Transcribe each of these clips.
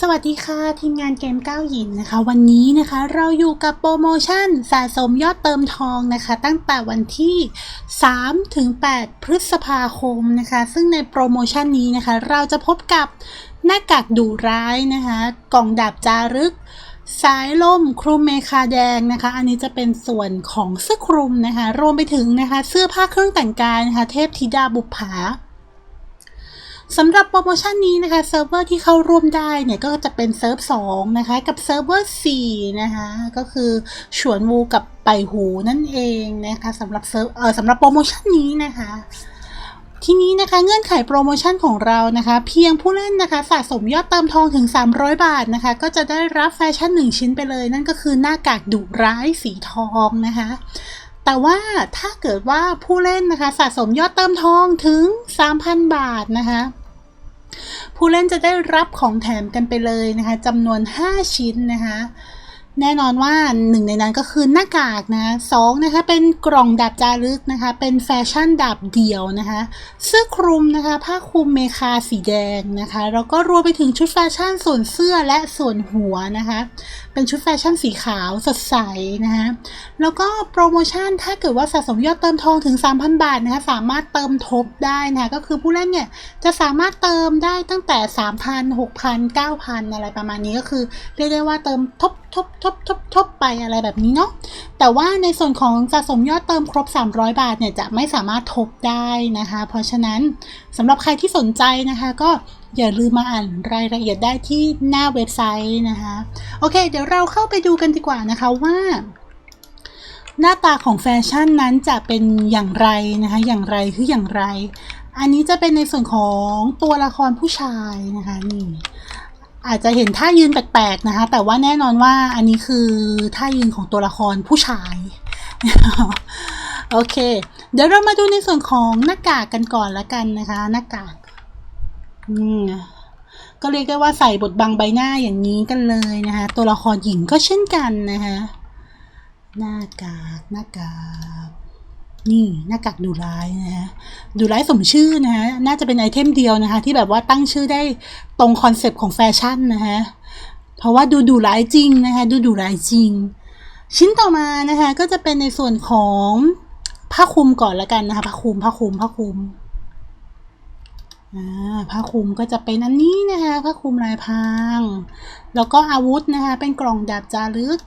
สวัสดีค่ะ ทีมงานเกมก้าวหยินนะคะ วันนี้นะคะเราอยู่กับโปรโมชั่นสะสมยอดเติมทองนะคะ ตั้งแต่วันที่ 3 ถึง 8 พฤษภาคมนะคะ ซึ่งในโปรโมชั่นนี้นะคะ เราจะพบกับหน้ากากดุร้ายนะคะ กล่องดาบจารึก สายล่มคลุมเมคาแดงนะคะ อันนี้จะเป็นส่วนของเสื้อคลุมนะคะ รวมไปถึงนะคะ เสื้อผ้าเครื่องแต่งกายนะคะ เทพธิดาบุปผา สำหรับโปรโมชั่นนี้นะคะเซิร์ฟเวอร์ที่เข้าร่วมได้เนี่ยก็จะเป็นเซิร์ฟ2นะคะกับเซิร์ฟเวอร์4นะคะก็คือฉวนวูกับไปหูนั่นเองนะคะสำหรับเซิร์ฟเออสำหรับโปรโมชั่นนี้นะคะทีนี้นะคะเงื่อนไขโปรโมชั่นของเรานะคะ เพียงผู้เล่นนะคะสะสมยอดเติมทองถึง 300 บาทนะคะ ก็จะได้รับแฟชั่น 1 ชิ้นไปเลย นั่นก็คือหน้ากากดุร้ายสีทองนะคะ แต่ว่าถ้าเกิดว่าผู้เล่นนะคะสะสมยอดเติมทองถึง 3,000 บาทนะคะ ผู้เล่นจะได้รับของแถมกันไปเลยนะคะจำนวน 5 ชิ้นนะคะ แน่นอนว่าหนึ่งในนั้นก็คือหน้ากากนะสองนะคะเป็นกล่องดาบจารึกนะคะ เป็นแฟชั่นดาบเดี่ยวนะคะเสื้อคลุมนะคะผ้าคลุมเมคาสีแดงนะคะแล้วก็รวมไปถึงชุดแฟชั่นส่วนเสื้อและส่วนหัวนะคะเป็นชุดแฟชั่นสีขาวสดใสนะคะแล้วก็โปรโมชั่นถ้าเกิดว่าสะสมยอดเติมทองถึง 3,000 บาทนะคะสามารถเติมทบได้นะคะก็คือผู้เล่นเนี่ยจะสามารถเติมได้ตั้งแต่ 3,000 6,000 9,000 อะไรประมาณนี้ก็คือเรียกได้ว่าเติมทบ ทบทบทบทบไปอะไรแบบนี้เนาะแต่ว่าในส่วนของสะสมยอดเติมครบ 300 บาทเนี่ยจะไม่สามารถทบได้นะคะ เพราะฉะนั้นสำหรับใครที่สนใจนะคะ ก็อย่าลืมมาอ่านรายละเอียดได้ที่หน้าเว็บไซต์นะคะโอเค เดี๋ยวเราเข้าไปดูกันดีกว่านะคะว่าหน้าตาของแฟชั่นนั้นจะเป็นอย่างไรนะคะ อย่างไรคืออย่างไร อันนี้จะเป็นในส่วนของตัวละครผู้ชายนะคะนี่ อาจจะเห็นท่ายืนแปลกๆนะคะ แต่ว่าแน่นอนว่าอันนี้คือท่ายืนของตัวละครผู้ชาย โอเค เดี๋ยวเรามาดูในส่วนของหน้ากากกันก่อนละกันนะคะ หน้ากากอืมก็เรียกได้ว่าใส่บทบังใบหน้าอย่างนี้กันเลยนะคะ ตัวละครหญิงก็เช่นกันนะคะ หน้ากากหน้ากาก นี่หน้ากากดูร้ายนะฮะดูร้ายสมชื่อนะฮะน่าจะเป็นไอเทมเดียวนะคะ ที่แบบว่าตั้งชื่อได้ตรงคอนเซปต์ของแฟชั่นนะฮะเพราะว่าดูดูร้ายจริงนะคะดูดูร้ายจริง ชิ้นต่อมานะคะก็จะเป็นในส่วนของผ้าคลุมก่อนละกันนะคะผ้าคลุมผ้าคลุมผ้าคลุมอ่าผ้าคลุมก็จะเป็นอันนี้นะคะผ้าคลุมลายพราง แล้วก็อาวุธนะคะเป็นกล่องดาบจารึก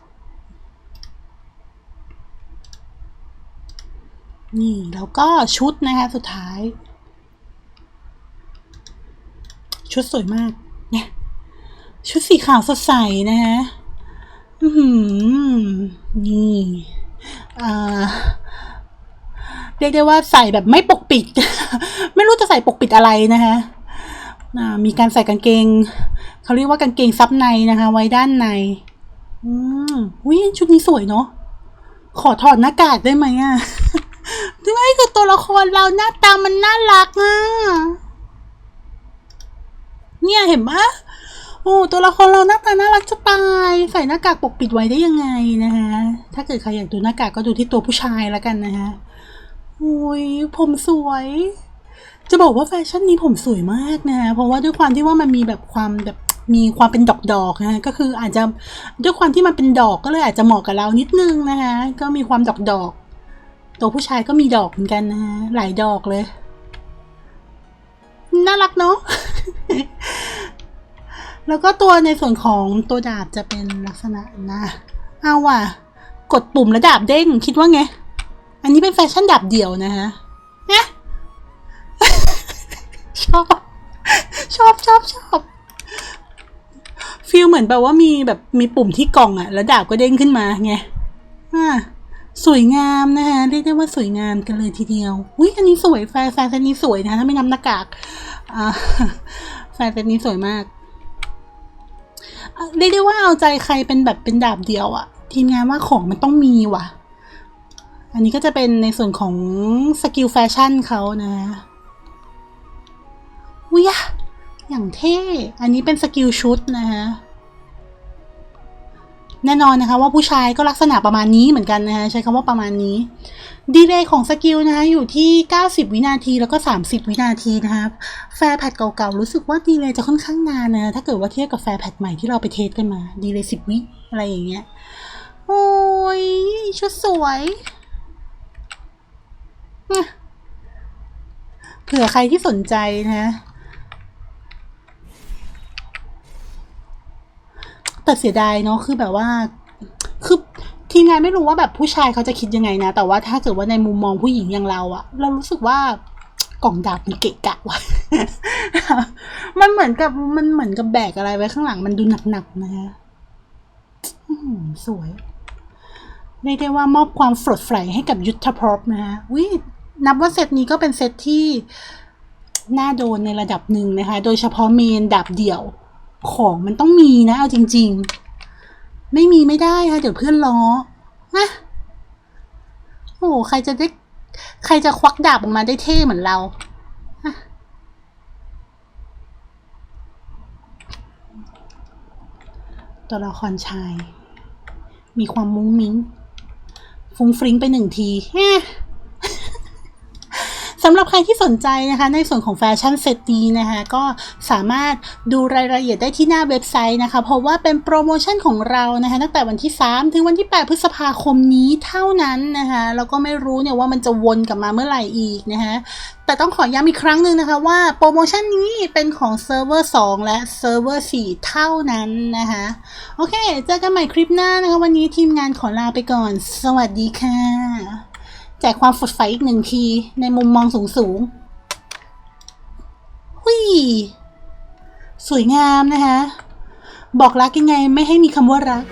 นี่แล้วก็ชุดนะคะสุดท้าย ชุดสวยมาก เนี่ย ชุดสีขาวสดใสนะคะอือหือนี่อ่าเรียกได้ว่าใส่แบบไม่ปกปิด ไม่รู้จะใส่ปกปิดอะไรนะคะมีการใส่กางเกง เขาเรียกว่ากางเกงซับในนะคะ ไว้ด้านในอืมวิชุดนี้สวยเนาะขอถอดหน้ากากได้ไหมอะ ทำไมคือตัวละครเราหน้าตามันน่ารักอะเนี่ยเห็นปะโอ้ตัวละครเราหน้าตาน่ารักจะตายใส่หน้ากากปกปิดไว้ได้ยังไงนะคะถ้าเกิดใครอยากดูหน้ากากก็ดูที่ตัวผู้ชายแล้วกันนะคะโอ้ยผมสวย จะบอกว่าแฟชั่นนี้ผมสวยมากนะคะเพราะว่าด้วยความที่ว่ามันมีแบบความแบบมีความเป็นดอกๆนะก็คืออาจจะด้วยความที่มันเป็นดอกก็เลยอาจจะเหมาะกับเรานิดนึงนะคะก็มีความดอกๆ ตัวผู้ชายก็มีดอกเหมือนกันนะฮะหลายดอกเลย น่ารักเนาะแล้วก็ตัวในส่วนของตัวดาบจะเป็นลักษณะนะเอาว่ะ กดปุ่มแล้วดาบเด้งคิดว่าไง อันนี้เป็นแฟชั่นดาบเดี่ยวนะฮะเนี่ยชอบ ชอบชอบชอบฟีลเหมือนแบบว่ามีแบบมีปุ่มที่กล่องอะแล้วดาบก็เด้งขึ้นมาไงอ่า สวยงามนะคะเรียกได้ว่าสวยงามกันเลยทีเดียวอุ้ยอันนี้สวยแฟนแฟนเซตนี้สวยนะถ้าไม่นับหน้ากากแฟนเซตนี้สวยมากเรียกได้ว่าเอาใจใครเป็นแบบเป็นดาบเดียวอะทีมงานว่าของมันต้องมีว่ะ อันนี้ก็จะเป็นในส่วนของสกิลแฟชั่นเขานะอุ้ยอะอย่างเท่ อันนี้เป็นสกิลชุดนะฮะ แน่นอนนะคะว่าผู้ชายก็ลักษณะประมาณนี้เหมือนกันนะคะใช้คำว่าประมาณนี้ดีเลย์ของสกิลนะคะอยู่ที่ 90 วินาทีแล้วก็ 30 วินาทีนะคะแฟร์แพดเก่าๆ รู้สึกว่าดีเลย์จะค่อนข้างนานนะถ้าเกิดว่าเทียบกับแฟร์แพดใหม่ที่เราไปเทสกันมาดีเลย์10 วิอะไรอย่างเงี้ยโอ้ยชุดสวยเผื่อใครที่สนใจนะ แต่เสียดายเนาะคือแบบว่า คือทีมงานไม่รู้ว่าแบบผู้ชายเขาจะคิดยังไงนะ แต่ว่าถ้าเกิดว่าในมุมมองผู้หญิงอย่างเราอะเรารู้สึกว่ากล่องดาบมันเกะกะว่ะ มันเหมือนกับมันเหมือนกับแบกอะไรไว้ข้างหลังมันดูหนักๆนะฮะสวยเรียกได้ว่ามอบความสดใสให้กับยุทธภพนะฮะวินับว่าเซตนี้ก็เป็นเซตที่น่าโดนในระดับหนึ่งนะคะ โดยเฉพาะเมนดาบเดี่ยว ของมันต้องมีนะเอาจริง ๆ ไม่มีไม่ได้ค่ะเดี๋ยวเพื่อนล้อนะโอ้ใครจะได้ใครจะควักดาบออกมาได้เท่เหมือนเราตัวละครชาย มีความมุ้งมิ้ง ฟุ้งฟริ้งไปหนึ่งทีแฮ สำหรับใครที่สนใจนะคะในส่วนของแฟชั่นเซตนี้นะคะก็สามารถดูรายละเอียดได้ที่หน้าเว็บไซต์นะคะ เพราะว่าเป็นโปรโมชั่นของเรานะคะตั้งแต่วันที่ 3 ถึงวันที่ 8 พฤษภาคมนี้เท่านั้นนะคะแล้วก็ไม่รู้เนี่ยว่ามันจะวนกลับมาเมื่อไหร่อีกนะคะแต่ต้องขอย้ำอีกครั้งหนึ่งนะคะว่าโปรโมชั่นนี้เป็นของเซิร์ฟเวอร์ 2 และเซิร์ฟเวอร์ 4 เท่านั้นนะคะโอเค เจอกันใหม่คลิปหน้านะคะ วันนี้ทีมงานขอลาไปก่อน สวัสดีค่ะ แต่ความสดใสอีกหนึ่งทีในมุมมองสูงสูงหุยสวยงามนะคะ บอกรักยังไงไม่ให้มีคำว่ารัก